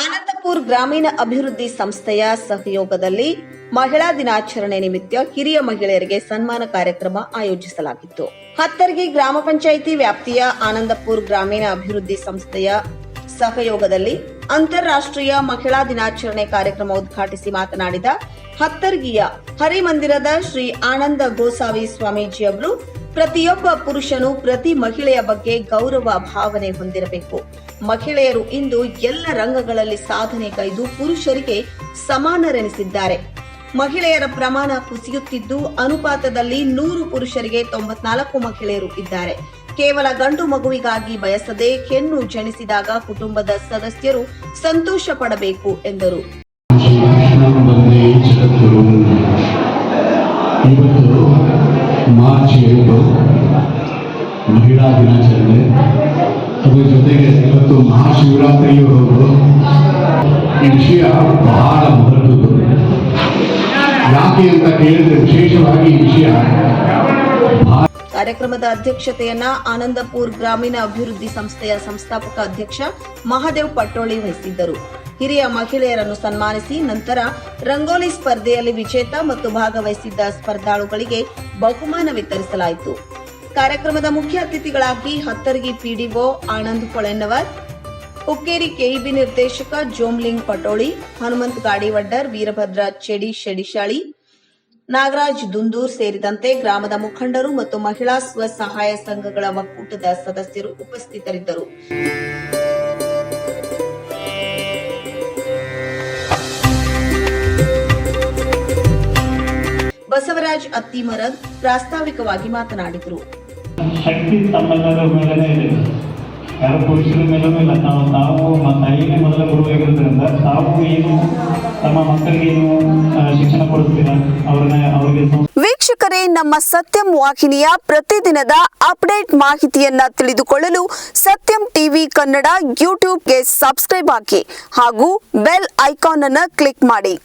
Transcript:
ಗ್ರಾಮೀಣ ಅಭಿವೃದ್ಧಿ ಸಂಸ್ಥೆಯ ಸಹಯೋಗದಲ್ಲಿ ಮಹಿಳಾ ದಿನಾಚರಣೆ ನಿಮಿತ್ತ ಹಿರಿಯ ಮಹಿಳೆಯರಿಗೆ ಸನ್ಮಾನ ಕಾರ್ಯಕ್ರಮ ಆಯೋಜಿಸಲಾಗಿತ್ತು. ಹತ್ತರ್ಗಿ ಗ್ರಾಮ ಪಂಚಾಯಿತಿ ವ್ಯಾಪ್ತಿಯ ಆನಂದಪುರ್ ಗ್ರಾಮೀಣ ಅಭಿವೃದ್ಧಿ ಸಂಸ್ಥೆಯ ಸಹಯೋಗದಲ್ಲಿ ಅಂತಾರಾಷ್ಟ್ರೀಯ ಮಹಿಳಾ ದಿನಾಚರಣೆ ಕಾರ್ಯಕ್ರಮ ಉದ್ಘಾಟಿಸಿ ಮಾತನಾಡಿದ ಹತ್ತರ್ಗಿಯ ಹರಿಮಂದಿರದ ಶ್ರೀ ಆನಂದ ಗೋಸಾವಿ ಸ್ವಾಮೀಜಿ ಅವರು ಪ್ರತಿಯೊಬ್ಬ ಪುರುಷನು ಪ್ರತಿ ಮಹಿಳೆಯ ಬಗ್ಗೆ ಗೌರವ, ಭಾವನೆ ಹೊಂದಿರಬೇಕು. ಮಹಿಳೆಯರು ಇಂದು ಎಲ್ಲ ರಂಗಗಳಲ್ಲಿ ಸಾಧನೆ ಕೈದು ಪುರುಷರಿಗೆ ಸಮಾನರೆನಿಸಿದ್ದಾರೆ. ಮಹಿಳೆಯರ ಪ್ರಮಾಣ ಕುಸಿಯುತ್ತಿದ್ದು, ಅನುಪಾತದಲ್ಲಿ ನೂರು ಪುರುಷರಿಗೆ ತೊಂಬತ್ನಾಲ್ಕು ಮಹಿಳೆಯರು ಇದ್ದಾರೆ. ಕೇವಲ ಗಂಡು ಮಗುವಿಗಾಗಿ ಬಯಸದೆ ಹೆಣ್ಣು ಜನಿಸಿದಾಗ ಕುಟುಂಬದ ಸದಸ್ಯರು ಸಂತೋಷ ಪಡಬೇಕು ಎಂದರು ಮಾರ್ಚ್ ಏಳು ಮಹಿಳಾ ದಿನಾಚರಣೆ. ಅದರ ಜೊತೆಗೆ ಇವತ್ತು ಮಹಾಶಿವರಾತ್ರಿಯು ಹೌದು ಈ ವಿಷಯ ಬಹಳ ಮಹತ್ವದ್ದು. ಯಾಕೆ ಅಂತ ಕೇಳಿದ್ರೆ ವಿಶೇಷವಾಗಿ ಈ ವಿಷಯ. ಕಾರ್ಯಕ್ರಮದ ಅಧ್ಯಕ್ಷತೆಯನ್ನ ಆನಂದಪುರ್ ಗ್ರಾಮೀಣ ಅಭಿವೃದ್ಧಿ ಸಂಸ್ಥೆಯ ಸಂಸ್ಥಾಪಕ ಅಧ್ಯಕ್ಷ ಮಹಾದೇವ್ ಪಟ್ಟೋಳಿ ವಹಿಸಿದ್ದರು. ಹಿರಿಯ ಮಹಿಳೆಯರನ್ನು ಸನ್ಮಾನಿಸಿ ನಂತರ ರಂಗೋಲಿ ಸ್ಪರ್ಧೆಯಲ್ಲಿ ವಿಜೇತ ಮತ್ತು ಭಾಗವಹಿಸಿದ್ದ ಸ್ಪರ್ಧಾಳುಗಳಿಗೆ ಬಹುಮಾನ ವಿತರಿಸಲಾಯಿತು. ಕಾರ್ಯಕ್ರಮದ ಮುಖ್ಯ ಅತಿಥಿಗಳಾಗಿ ಹತ್ತರ್ಗಿ ಪಿಡಿಒ ಆನಂದ್ ಕೊಳೆನ್ನವರ್ ಹುಕ್ಕೇರಿ ಕೆಇಬಿ ನಿರ್ದೇಶಕ ಜೋಮ್ಲಿಂಗ್ ಪಟೋಳಿ, ಹನುಮಂತ್ ಗಾಡಿವಡ್ಡರ್, ವೀರಭದ್ರ ಚೆಡಿ ಶೆಡಿಶಾಳಿ, ನಾಗರಾಜ್ ದುಂದೂರ್ ಸೇರಿದಂತೆ ಗ್ರಾಮದ ಮುಖಂಡರು ಮತ್ತು ಮಹಿಳಾ ಸ್ವಸಹಾಯ ಸಂಘಗಳ ಒಕ್ಕೂಟದ ಸದಸ್ಯರು ಉಪಸ್ಥಿತರಿದ್ದರು. ಬಸವರಾಜ್ ಅತ್ತಿಮರದ್ ಪ್ರಾಸ್ತಾವಿಕವಾಗಿ ಮಾತನಾಡಿದರು. ಶಕ್ತಿ ತಮ್ಮೆಲ್ಲರ ಮೇಲೇ ಇದೆ. ಯಾರ ಪುರುಷರ ಮೇಲೂ ಇಲ್ಲ. ನಾವು ತಾವು ಮತ್ತು ತಾಯಿನೇ ಮೊದಲ ಗುರುವಾಗಿರೋದ್ರಿಂದ ತಾವು ಏನು ತಮ್ಮ ಮಕ್ಕಳಿಗೆ ಏನು ಶಿಕ್ಷಣ ಕೊಡ್ತೀರಾ ಅವ್ರನ್ನ ಅವರಿಗೆ ವೀಕ್ಷಕರೇ ನಮ್ಮ ಸತ್ಯಂ ವಾಹಿನಿಯ ಪ್ರತಿದಿನದ ಅಪ್ಡೇಟ್ ಮಾಹಿತಿಯನ್ನ ತಿಳಿದುಕೊಳ್ಳಲು ಸತ್ಯಂ ಟಿವಿ ಕನ್ನಡ ಯೂಟ್ಯೂಬ್ಗೆ ಸಬ್ಸ್ಕ್ರೈಬ್ ಹಾಕಿ ಹಾಗೂ ಬೆಲ್ ಐಕಾನ್ ಅನ್ನು ಕ್ಲಿಕ್ ಮಾಡಿ.